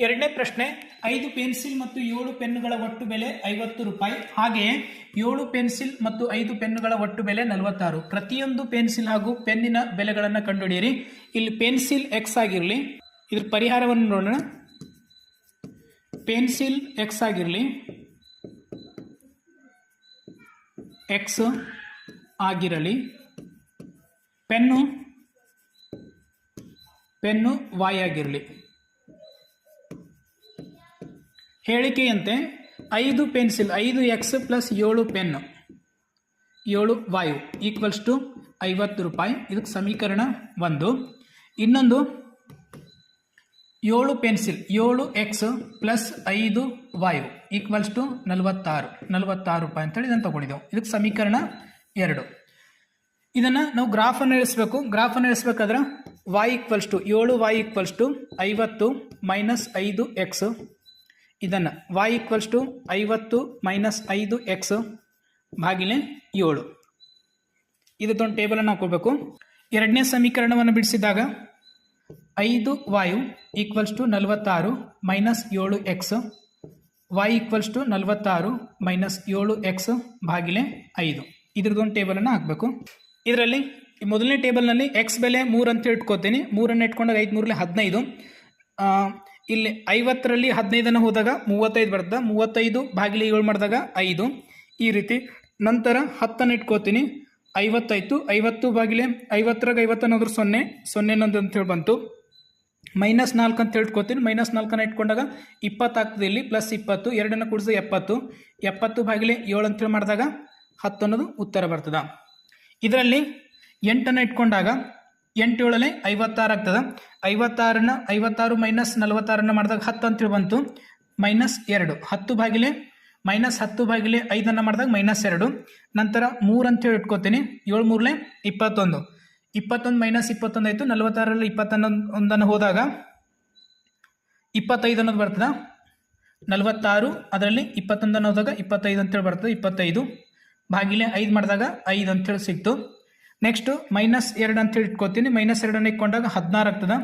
ಎರಡನೇ ಪ್ರಶ್ನೆ, ಐದು ಪೆನ್ಸಿಲ್ ಮತ್ತು ಏಳು ಪೆನ್ನುಗಳ ಒಟ್ಟು ಬೆಲೆ ಐವತ್ತು ರೂಪಾಯಿ. ಹಾಗೆಯೇ, ಏಳು ಪೆನ್ಸಿಲ್ ಮತ್ತು ಐದು ಪೆನ್ನುಗಳ ಒಟ್ಟು ಬೆಲೆ ನಲವತ್ತಾರು. ಪ್ರತಿಯೊಂದು ಪೆನ್ಸಿಲ್ ಹಾಗೂ ಪೆನ್ನಿನ ಬೆಲೆಗಳನ್ನು ಕಂಡುಹಿಡಿಯಿರಿ. ಇಲ್ಲಿ ಪೆನ್ಸಿಲ್ ಎಕ್ಸ್ ಆಗಿರಲಿ, ಇದ್ರ ಪರಿಹಾರವನ್ನು ನೋಡೋಣ. ಪೆನ್ಸಿಲ್ ಎಕ್ಸ್ ಆಗಿರಲಿ ಎಕ್ಸ್ ಆಗಿರಲಿ, ಪೆನ್ನು ಪೆನ್ನು ವಾಯ್ ಆಗಿರಲಿ. ಹೇಳಿಕೆಯಂತೆ ಐದು ಪೆನ್ಸಿಲ್, ಐದು ಎಕ್ಸ್ ಪ್ಲಸ್ ಏಳು ಪೆನ್ನು ಏಳು ವಾಯು ಈಕ್ವಲ್ಸ್ ಟು ಐವತ್ತು ರೂಪಾಯಿ. ಇದಕ್ಕೆ ಸಮೀಕರಣ ಒಂದು. ಇನ್ನೊಂದು, ಏಳು ಪೆನ್ಸಿಲ್, ಏಳು ಎಕ್ಸ್ ಪ್ಲಸ್ ಐದು ವಾಯು ಈಕ್ವಲ್ಸ್ ಟು ನಲವತ್ತಾರು ನಲವತ್ತಾರು ರೂಪಾಯಿ ಅಂತೇಳಿ ಇದನ್ನು ತೊಗೊಂಡಿದ್ದೆವು. ಇದಕ್ಕೆ ಸಮೀಕರಣ ಎರಡು. ಇದನ್ನು ನಾವು ಗ್ರಾಫನ್ನು ಇಳಿಸ್ಬೇಕು ಗ್ರಾಫನ್ನು ಇಳಿಸ್ಬೇಕಾದ್ರೆ ವಾಯ್ ಈಕ್ವಲ್ಸ್ ಟು ಏಳು ವಾಯ್ ಈಕ್ವಲ್ಸ್ ಟು ಐವತ್ತು ಮೈನಸ್ ಐದು ಎಕ್ಸ್ ಇದನ್ನು ವಾಯ್ ಈಕ್ವಲ್ಸ್ ಟು ಐವತ್ತು ಮೈನಸ್ ಐದು ಎಕ್ಸ್ ಭಾಗಿಲೆ ಏಳು. ಇದೊಂದು ಟೇಬಲನ್ನು ಹಾಕೋಬೇಕು ಎರಡನೇ ಸಮೀಕರಣವನ್ನು ಬಿಡಿಸಿದಾಗ ಐದು ವಾಯು ಈಕ್ವಲ್ಸ್ ಟು ನಲವತ್ತಾರು ಮೈನಸ್ ಏಳು ಎಕ್ಸ್ ವಾಯ್ ಈಕ್ವಲ್ಸ್ ಟು ನಲವತ್ತಾರು ಮೈನಸ್ ಏಳು ಎಕ್ಸ್ ಭಾಗಿಲೆ ಐದು. ಇದ್ರದ್ದೊಂದು ಟೇಬಲನ್ನು ಹಾಕಬೇಕು. ಇದರಲ್ಲಿ ಮೊದಲನೇ ಟೇಬಲ್ನಲ್ಲಿ ಎಕ್ಸ್ ಬೆಲೆ ಮೂರು ಅಂತ ಇಟ್ಕೋತೀನಿ ಮೂರನ್ನು ಇಟ್ಕೊಂಡಾಗ ಐದು ಮೂರಲೆ ಹದಿನೈದು ಇಲ್ಲಿ ಐವತ್ತರಲ್ಲಿ ಹದಿನೈದನ್ನು ಹೋದಾಗ ಮೂವತ್ತೈದು ಬರ್ತದೆ. ಮೂವತ್ತೈದು ಬಾಗಿಲು ಏಳು ಮಾಡಿದಾಗ ಐದು. ಈ ರೀತಿ ನಂತರ ಹತ್ತನ್ನು ಇಟ್ಕೋತೀನಿ. ಐವತ್ತಾಯ್ತು ಐವತ್ತು ಬಾಗಿಲೆ ಐವತ್ತರಾಗ ಐವತ್ತನ್ನೋದ್ರೂ ಸೊನ್ನೆ ಸೊನ್ನೆ ಅಂತ ಅಂತೇಳಿ ಬಂತು. ಮೈನಸ್ ನಾಲ್ಕು ಅಂತ ಹೇಳ್ಕೊತೀನಿ ಮೈನಸ್ ನಾಲ್ಕನ್ನು ಇಟ್ಕೊಂಡಾಗ ಇಪ್ಪತ್ತು ಆಗ್ತದೆ ಇಲ್ಲಿ ಪ್ಲಸ್ ಇಪ್ಪತ್ತು, ಎರಡನ್ನು ಕೂಡಿಸಿದ ಎಪ್ಪತ್ತು. ಎಪ್ಪತ್ತು ಬಾಗಿಲೆ ಏಳು ಅಂತೇಳಿ ಮಾಡಿದಾಗ ಹತ್ತು ಅನ್ನೋದು ಉತ್ತರ ಬರ್ತದೆ. ಇದರಲ್ಲಿ ಎಂಟನ್ನು ಇಟ್ಕೊಂಡಾಗ ಎಂಟು ಏಳಲೆ ಐವತ್ತಾರು ಆಗ್ತದೆ. ಐವತ್ತಾರನ್ನ ಐವತ್ತಾರು ಮೈನಸ್ ನಲವತ್ತಾರನ್ನ ಮಾಡಿದಾಗ ಹತ್ತು ಅಂತೇಳಿ ಬಂತು. ಮೈನಸ್ ಎರಡು. ಹತ್ತು ಬಾಗಿಲೆ ಮೈನಸ್ ಹತ್ತು ಬಾಗಿಲೆ ಐದನ್ನು ಮಾಡಿದಾಗ ಮೈನಸ್ ಎರಡು. ನಂತರ ಮೂರು ಅಂತೇಳಿ ಇಟ್ಕೋತೀನಿ. ಏಳು ಮೂರಲೆ ಇಪ್ಪತ್ತೊಂದು. ಇಪ್ಪತ್ತೊಂದು ಮೈನಸ್ ಇಪ್ಪತ್ತೊಂದು ಆಯಿತು. ನಲವತ್ತಾರರಲ್ಲಿ ಇಪ್ಪತ್ತೊಂದು ಒಂದನ್ನು ಹೋದಾಗ ಇಪ್ಪತ್ತೈದು ಅನ್ನೋದು ಬರ್ತದೆ. ನಲವತ್ತಾರು ಅದರಲ್ಲಿ ಇಪ್ಪತ್ತೊಂದನ್ನು ಹೋದಾಗ ಇಪ್ಪತ್ತೈದು ಅಂತೇಳಿ ಬರ್ತದೆ. ಇಪ್ಪತ್ತೈದು. ಬಾಗಿಲೆ ಐದು ಮಾಡಿದಾಗ ಐದು ಅಂತೇಳಿ ಸಿಕ್ತು. ನೆಕ್ಸ್ಟು ಮೈನಸ್ ಎರಡು ಅಂತೇಳಿ ಇಟ್ಕೋತೀನಿ ಮೈನಸ್ ಎರಡನ್ನು ಇಕ್ಕೊಂಡಾಗ ಹದಿನಾರು ಆಗ್ತದೆ.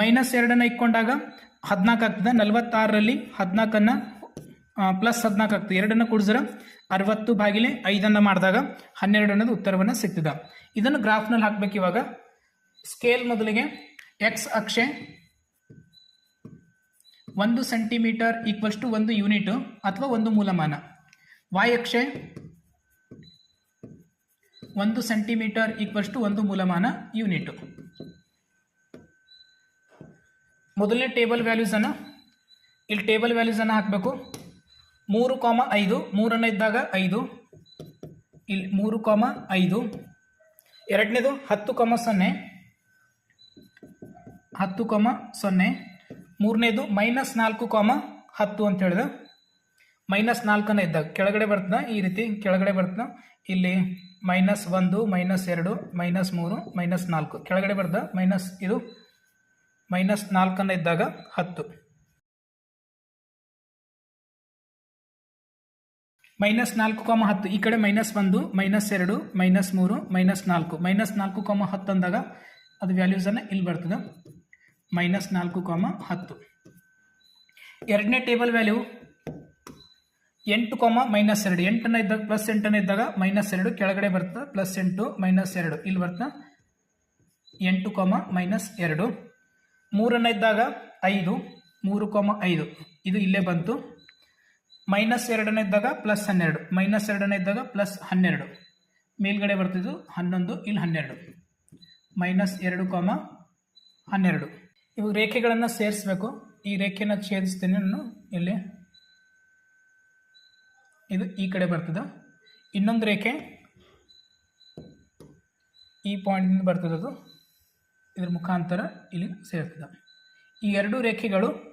ಮೈನಸ್ ಎರಡನ್ನು ಇಕ್ಕೊಂಡಾಗ ಹದಿನಾಲ್ಕು ಆಗ್ತದೆ. ನಲವತ್ತಾರರಲ್ಲಿ ಹದಿನಾಲ್ಕನ್ನು ಪ್ಲಸ್ ಹದಿನಾಲ್ಕು ಆಗ್ತದೆ. ಎರಡನ್ನು ಕೂಡಿಸಿದ್ರೆ ಅರವತ್ತು ಬಾಗಿಲೆ ಐದನ್ನು ಮಾಡಿದಾಗ ಹನ್ನೆರಡು ಅನ್ನೋದು ಉತ್ತರವನ್ನು ಸಿಗ್ತದೆ. ಇದನ್ನು ಗ್ರಾಫ್ನಲ್ಲಿ ಹಾಕ್ಬೇಕು ಇವಾಗ. ಸ್ಕೇಲ್ ಮೊದಲಿಗೆ ಎಕ್ಸ್ ಅಕ್ಷೆ ಒಂದು ಸೆಂಟಿಮೀಟರ್ ಈಕ್ವಲ್ಸ್ ಟು ಒಂದು ಯೂನಿಟು ಅಥವಾ ಒಂದು ಮೂಲಮಾನ. ವಾಯ್ ಅಕ್ಷೆ ಒಂದು ಸೆಂಟಿಮೀಟರ್ ಈಕ್ವಲ್ಸ್ ಟು ಒಂದು ಮೂಲಮಾನ ಯೂನಿಟು ಮೊದಲನೇ ಟೇಬಲ್ ವ್ಯಾಲ್ಯೂಸನ್ನು ಇಲ್ಲಿ ಟೇಬಲ್ ವ್ಯಾಲ್ಯೂಸನ್ನು ಹಾಕಬೇಕು. ಮೂರು ಕಾಮ ಐದು, ಮೂರನ್ನು ಇದ್ದಾಗ ಐದು. ಇಲ್ಲಿ ಮೂರು ಕಾಮ ಐದು. ಎರಡನೇದು ಹತ್ತು ಕಾಮ ಸೊನ್ನೆ. ಹತ್ತು ಕಾಮ ಸೊನ್ನೆ. ಮೂರನೇದು ಮೈನಸ್ ನಾಲ್ಕು ಕಾಮ ಹತ್ತು ಅಂತ ಹೇಳಿದ. ಮೈನಸ್ ನಾಲ್ಕನ ಇದ್ದಾಗ ಕೆಳಗಡೆ ಬರ್ತದ? ಈ ರೀತಿ ಕೆಳಗಡೆ ಬರ್ತದ. ಇಲ್ಲಿ ಮೈನಸ್ ಒಂದು ಮೈನಸ್ ಎರಡು ಮೈನಸ್ ಮೂರು ಮೈನಸ್ ನಾಲ್ಕು. ಕೆಳಗಡೆ ಬರ್ತದ? ಮೈನಸ್ ಇದು ಮೈನಸ್ ನಾಲ್ಕನ್ನು ಇದ್ದಾಗ ಹತ್ತು. ಮೈನಸ್ ನಾಲ್ಕು ಕಾಮ ಹತ್ತು. ಈ ಕಡೆ ಮೈನಸ್ ಒಂದು ಮೈನಸ್ ಎರಡು ಮೈನಸ್ ಮೂರು ಮೈನಸ್ ನಾಲ್ಕು. ಮೈನಸ್ ನಾಲ್ಕು ಕಾಮ ಹತ್ತು ಅಂದಾಗ ಅದು ವ್ಯಾಲ್ಯೂಸನ್ನು ಇಲ್ಲಿ ಬರ್ತದೆ. ಮೈನಸ್ ನಾಲ್ಕು ಕಾಮ ಹತ್ತು. ಎರಡನೇ ಟೇಬಲ್ ವ್ಯಾಲ್ಯೂ ಎಂಟು ಕಾಮ ಮೈನಸ್ ಎರಡು. ಎಂಟನ್ನು ಇದ್ದಾಗ ಪ್ಲಸ್ ಎಂಟನ್ನು ಇದ್ದಾಗ ಮೈನಸ್ ಎರಡು ಕೆಳಗಡೆ ಬರ್ತದೆ. ಪ್ಲಸ್ ಎಂಟು ಮೈನಸ್ ಎರಡು. ಇಲ್ಲಿ ಬರ್ತದೆ. ಎಂಟು ಕಾಮ ಮೈನಸ್ ಎರಡು. ಮೂರನ್ನು ಇದ್ದಾಗ ಐದು. ಮೂರು ಕಾಮ ಐದು. ಇದು ಇಲ್ಲೇ ಬಂತು. ಮೈನಸ್ ಎರಡನೇ ಇದ್ದಾಗ ಪ್ಲಸ್ ಹನ್ನೆರಡು. ಮೈನಸ್ ಎರಡನೇ ಇದ್ದಾಗ ಪ್ಲಸ್ ಹನ್ನೆರಡು. ಮೇಲ್ಗಡೆ ಬರ್ತಿದ್ದು ಹನ್ನೊಂದು, ಇಲ್ಲಿ ಹನ್ನೆರಡು. ಮೈನಸ್ ಎರಡು ಕಾಮ ಹನ್ನೆರಡು. ಇವು ರೇಖೆಗಳನ್ನು ಸೇರಿಸ್ಬೇಕು. ಈ ರೇಖೆನ ಛೇದಿಸ್ತೀನಿ ನಾನು ಇಲ್ಲಿ. ಇದು ಈ ಕಡೆ ಬರ್ತದೆ. ಇನ್ನೊಂದು ರೇಖೆ ಈ ಪಾಯಿಂಟಿಂದ ಬರ್ತದೆ ಅದು. ಇದ್ರ ಮುಖಾಂತರ ಇಲ್ಲಿ ಸೇರ್ತದೆ. ಈ ಎರಡು ರೇಖೆಗಳು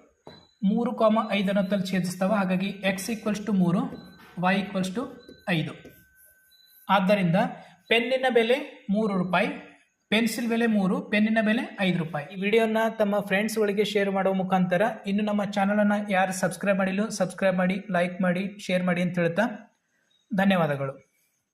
ಮೂರು ಕಾಮ ಐದನ್ನು ತಲ್ಲಿ ಛೇದಿಸ್ತವೆ. ಹಾಗಾಗಿ ಎಕ್ಸ್ ಈಕ್ವಲ್ಸ್ ಟು ಮೂರು ವೈ ಈಕ್ವಲ್ಸ್ ಟು ಐದು. ಆದ್ದರಿಂದ ಪೆನ್ನಿನ ಬೆಲೆ ಮೂರು ರೂಪಾಯಿ ಪೆನ್ಸಿಲ್ ಬೆಲೆ ಮೂರು, ಪೆನ್ನಿನ ಬೆಲೆ ಐದು ರೂಪಾಯಿ. ಈ ವಿಡಿಯೋನ ತಮ್ಮ ಫ್ರೆಂಡ್ಸ್ಗಳಿಗೆ ಶೇರ್ ಮಾಡುವ ಮುಖಾಂತರ ಇನ್ನು ನಮ್ಮ ಚಾನಲನ್ನು ಯಾರು ಸಬ್ಸ್ಕ್ರೈಬ್ ಮಾಡಿಲ್ಲ ಸಬ್ಸ್ಕ್ರೈಬ್ ಮಾಡಿ, ಲೈಕ್ ಮಾಡಿ, ಶೇರ್ ಮಾಡಿ ಅಂತ ಹೇಳ್ತಾ ಧನ್ಯವಾದಗಳು.